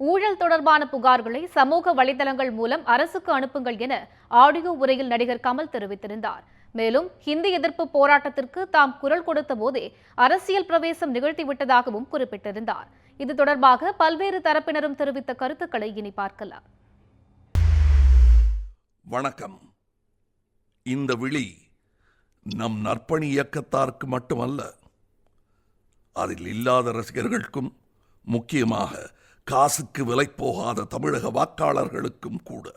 ஊழல் தொடர்பான புகார்களை சமூக வலைதளங்கள் மூலம் அரசுக்கு அனுப்புங்கள் என ஆடியோ உரையில் நடிகர் கமல் தெரிவித்திருந்தார். மேலும் ஹிந்தி எதிர்ப்பு போராட்டத்திற்கு தாம் குரல் கொடுத்த போதே அரசியல் பிரவேசம் நிகழ்த்திவிட்டதாகவும் குறிப்பிட்டிருந்தார். இது தொடர்பாக பல்வேறு தரப்பினரும் தெரிவித்த கருத்துக்களை இனி பார்க்கலாம். வணக்கம். இந்த விழி நம் நற்பணி இயக்கத்தாருக்கு மட்டுமல்ல அதில் இல்லாத ரசிகர்களுக்கும் முக்கியமாக காசுக்கு விலை போகாத தமிழக வாக்காளர்களுக்கும் கூட.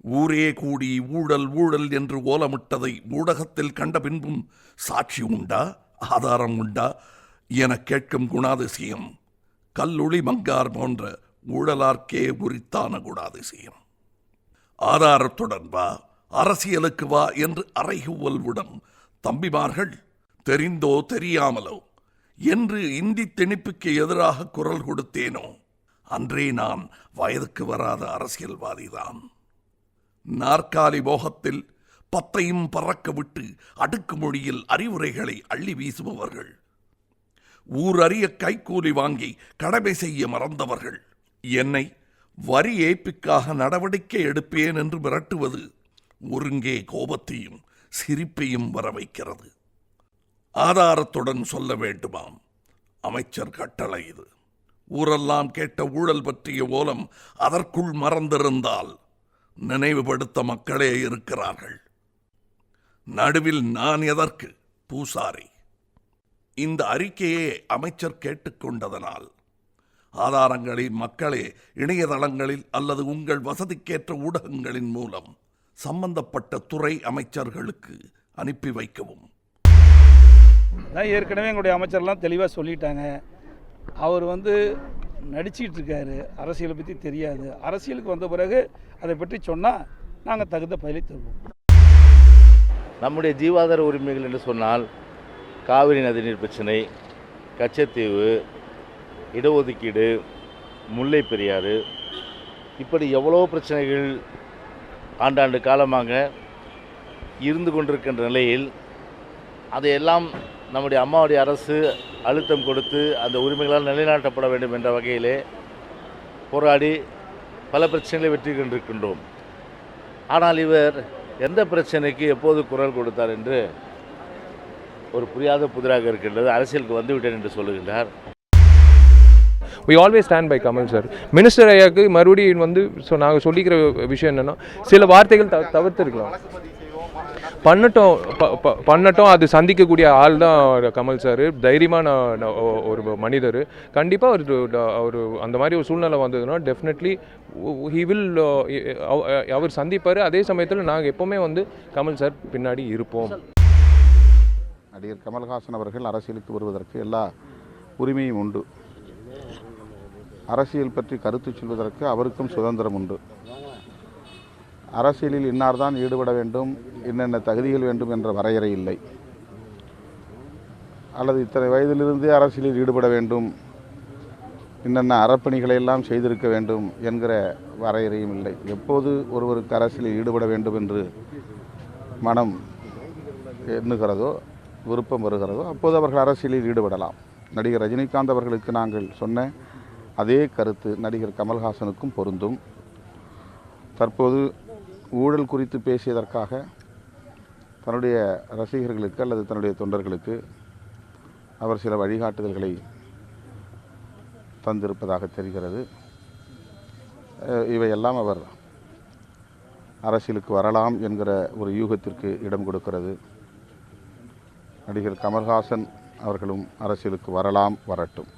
ஊரே கூடி ஊழல் ஊழல் என்று ஓலமிட்டதை ஊடகத்தில் கண்ட பின்பும் சாட்சி உண்டா? ஆதாரம் உண்டா? என கேட்கும் குணாதிசயம். கல்லுளி மங்கார் போன்ற ஊழலார்க்கே உரித்தான குணாதிசயம். ஆதாரத்துடன் வா அரசியலுக்கு வா என்று அறைகுவல் விடும் தம்பிமார்கள் தெரிந்தோ தெரியாமலோ என்று இந்தி திணிப்புக்கு எதிராக குரல் கொடுத்தேனோ? அன்றே நான் வயதுக்கு வராத அரசியல்வாதிதான். நாற்காலி மோகத்தில் பத்தையும் பறக்க விட்டு அடுக்குமொழியில் அறிவுரைகளை அள்ளி வீசுபவர்கள். ஊர் அறிய கைக்கூலி வாங்கி கடமை செய்ய மறந்தவர்கள். என்னை வரி ஏய்ப்புக்காக நடவடிக்கை எடுப்பேன் என்று மிரட்டுவது ஒருங்கே கோபத்தையும் சிரிப்பையும் வர வைக்கிறது. ஆதாரத்துடன் சொல்ல வேண்டுமாம். அமைச்சர் கட்டளை இது. ஊரெல்லாம் கேட்ட ஊழல் பற்றிய ஓலம் அதற்குள் மறந்திருந்தால் நினைவுபடுத்த மக்களே இருக்கிறார்கள். நடுவில் நான் எதற்கு பூசாரி? இந்த அறிக்கையை அமைச்சர் கேட்டுக்கொண்டதனால் ஆதாரங்களை மக்களே இணையதளங்களில் அல்லது உங்கள் வசதிக்கேற்ற ஊடகங்களின் மூலம் சம்பந்தப்பட்ட துறை அமைச்சர்களுக்கு அனுப்பி வைக்கவும். ஏற்கனவே எங்களுடைய அமைச்சர்லாம் தெளிவாக சொல்லிட்டாங்க. அவர் வந்து நடிச்சுக்கிட்டு இருக்காரு அரசியலை பற்றி தெரியாது. அரசியலுக்கு வந்த பிறகு அதை பற்றி சொன்னால் நாங்கள் தகுந்த பதிலை தருவோம். நம்முடைய ஜீவாதார உரிமைகள் என்று சொன்னால் காவிரி நதிநீர் பிரச்சனை கச்சத்தீவு இடஒதுக்கீடு முல்லை பெரியாறு இப்படி எவ்வளோ பிரச்சனைகள் ஆண்டாண்டு காலமாக இருந்து கொண்டிருக்கின்ற நிலையில் அதையெல்லாம் நம்முடைய அம்மாவுடைய அரசு அழுத்தம் கொடுத்து அந்த உரிமைகளால் நிலைநாட்டப்பட வேண்டும் என்ற வகையிலே போராடி பல பிரச்சனைகளை வெற்றி கொண்டிருக்கின்றோம். ஆனால் இவர் எந்த பிரச்சனைக்கு எப்போது குரல் கொடுத்தார் என்று ஒரு புரியாத புதிராக இருக்கின்றது. அரசியலுக்கு வந்துவிட்டேன் என்று சொல்லுகின்றார். We always stand by Kamal sir minister ஐயாவுக்கு மறுபடியும் வந்து ஸோ நாங்கள் சொல்லிக்கிற விஷயம் என்னென்னா சில வார்த்தைகள் த தவிர்த்துருக்கலாம். பண்ணட்டும் ப- ப- பண்ணட்டும். அது சந்திக்கக்கூடிய ஆள் தான் கமல் சார். தைரியமான ஒரு மனிதர். கண்டிப்பாக அவர் அவர் அந்த மாதிரி ஒரு சூழ்நிலை வந்ததுன்னா டெஃபினெட்லி ஹி வில் அவர் சந்திப்பார். அதே சமயத்தில் நாங்கள் எப்போவுமே வந்து கமல் சார் பின்னாடி இருப்போம். நடிகர் கமல்ஹாசன் அவர்கள் அரசியலுக்கு வருவதற்கு எல்லா உரிமையும் உண்டு. அரசியல் பற்றி கருத்து சொல்வதற்கு அவருக்கும் சுதந்திரம் உண்டு. அரசியலில் இன்னார்தான் ஈடுபட வேண்டும் என்னென்ன தகுதிகள் வேண்டும் என்ற வரையறை இல்லை. அல்லது இத்தனை வயதிலிருந்தே அரசியலில் ஈடுபட வேண்டும் என்னென்ன அறப்பணிகளை எல்லாம் செய்திருக்க வேண்டும் என்கிற வரையறையும் இல்லை. எப்போது ஒருவருக்கு அரசியலில் ஈடுபட வேண்டும் என்று மனம் எண்ணுகிறதோ விருப்பம் வருகிறதோ அப்போது அவர்கள் அரசியலில் ஈடுபடலாம். நடிகர் ரஜினிகாந்த் அவர்களுக்கு நாங்கள் சொன்ன அதே கருத்து நடிகர் கமல்ஹாசனுக்கும் பொருந்தும். தற்போது ஊழல் குறித்து பேசியதற்காக தன்னுடைய ரசிகர்களுக்கு அல்லது தன்னுடைய தொண்டர்களுக்கு அவர் சில வழிகாட்டுதல்களை தந்திருப்பதாக தெரிகிறது. இவையெல்லாம் அவர் அரசியலுக்கு வரலாம் என்கிற ஒரு யூகத்திற்கு இடம் கொடுக்கிறது. நடிகர் கமல்ஹாசன் அவர்களும் அரசியலுக்கு வரலாம் வரட்டும்.